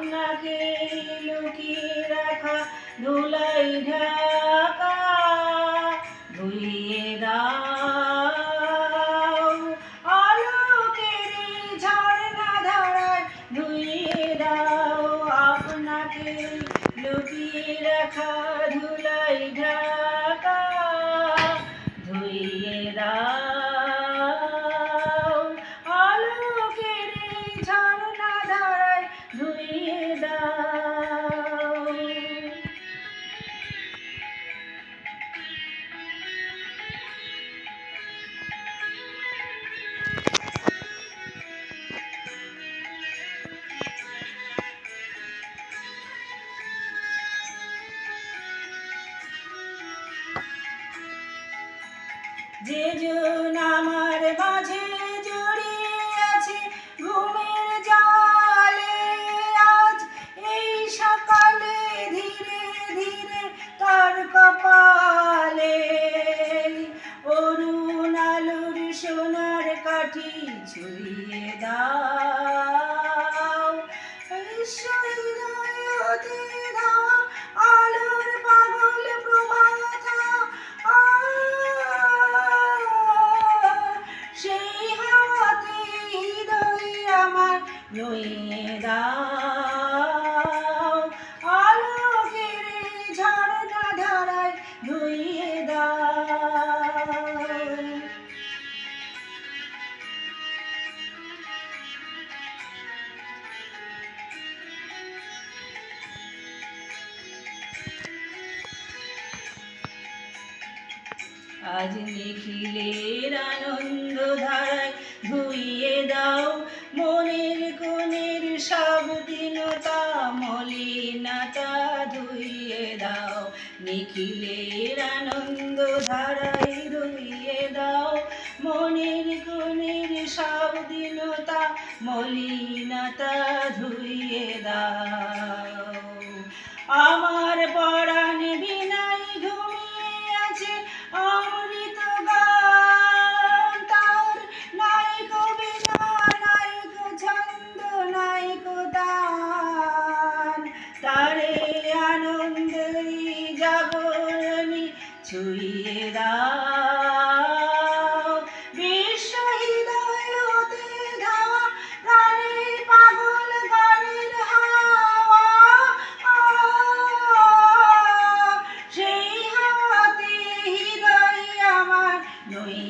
আপনাকে লুকিয়ে রাখা ধুলাই ঢাকা। ধুইয়ে দাও। আলোকের ঝর্ণা ধারায় ধুইয়ে দাও। আপনাকে লুকিয়ে রাখা ধুলাই যে জন আমার মাঝে জড়িয়ে আছে ঘুমের জালে আজ এই সকালে ধীরে ধীরে তার কপালে অরুণ আলোর সোনার কাঠি ছুঁয়ে দাও। নইয়ে দাও আলোকের ঝর্ণা ধারায় ধুইয়ে দাও। আজ নিখিলের আনন্দ ধারায় ধুইয়ে দাও মনের গুণের সব দিনতা মলিনতা ধুইয়ে দাও, নিখিলের আনন্দ ধারাই ধুইয়ে দাও। মনের গুণের সব দিনতা মলিনতা ধুইয়ে দাও। আনন্দেই জাগরণী ছুঁয়ে দাও। বিশ্ব হৃদয় হতে ধাওয়া প্রাণের পাগল গানের হাওয়া। সেই হাওয়াতে হৃদয় আমার নই